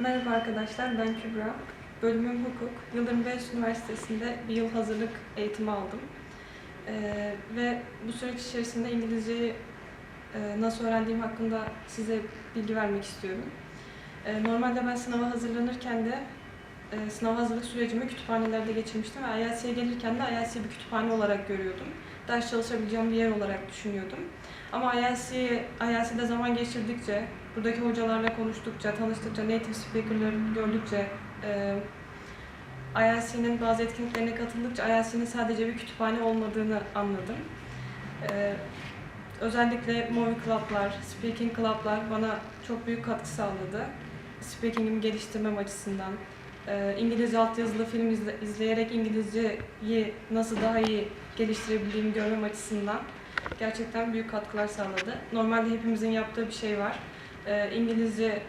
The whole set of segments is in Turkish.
Merhaba arkadaşlar, ben Kübra. Bölümüm hukuk. Yıldırım Beyazıt Üniversitesi'nde bir yıl hazırlık eğitimi aldım. Ee, ve bu süreç içerisinde İngilizceyi e, nasıl öğrendiğim hakkında size bilgi vermek istiyorum. Ee, normalde ben sınava hazırlanırken de e, sınav hazırlık sürecimi kütüphanelerde geçirmiştim ve IELTS'e gelirken de IELTS'i bir kütüphane olarak görüyordum. Ders çalışabileceğim bir yer olarak düşünüyordum. Ama IELTS'i, IELTS'de zaman geçirdikçe, buradaki hocalarla konuştukça, tanıştıkça, native speaker'ları gördükçe, e, IELTS'nin bazı etkinliklerine katıldıkça IELTS'nin sadece bir kütüphane olmadığını anladım. E, özellikle movie club'lar, speaking club'lar bana çok büyük katkı sağladı. Speaking'imi geliştirmem açısından. E, İngilizce altyazılı film izle, izleyerek İngilizceyi nasıl daha iyi geliştirebildiğimi görmem açısından gerçekten büyük katkılar sağladı. Normalde hepimizin yaptığı bir şey var. Ee, İngilizce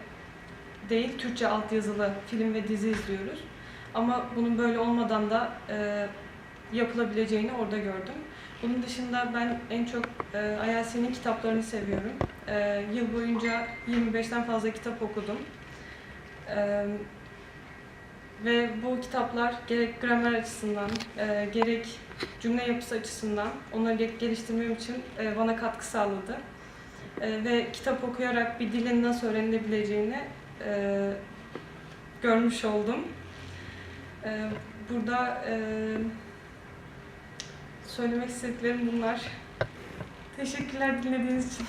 değil, Türkçe altyazılı film ve dizi izliyoruz. Ama bunun böyle olmadan da e, yapılabileceğini orada gördüm. Bunun dışında ben en çok e, IELTS'nin kitaplarını seviyorum. E, yıl boyunca 25'ten fazla kitap okudum. E, ve bu kitaplar gerek gramer açısından, e, gerek cümle yapısı açısından onları ge- geliştirmem için e, bana katkı sağladı. E, ve kitap okuyarak bir dilin nasıl öğrenilebileceğini e, görmüş oldum. E, burada e, söylemek istediklerim bunlar. Teşekkürler dinlediğiniz için.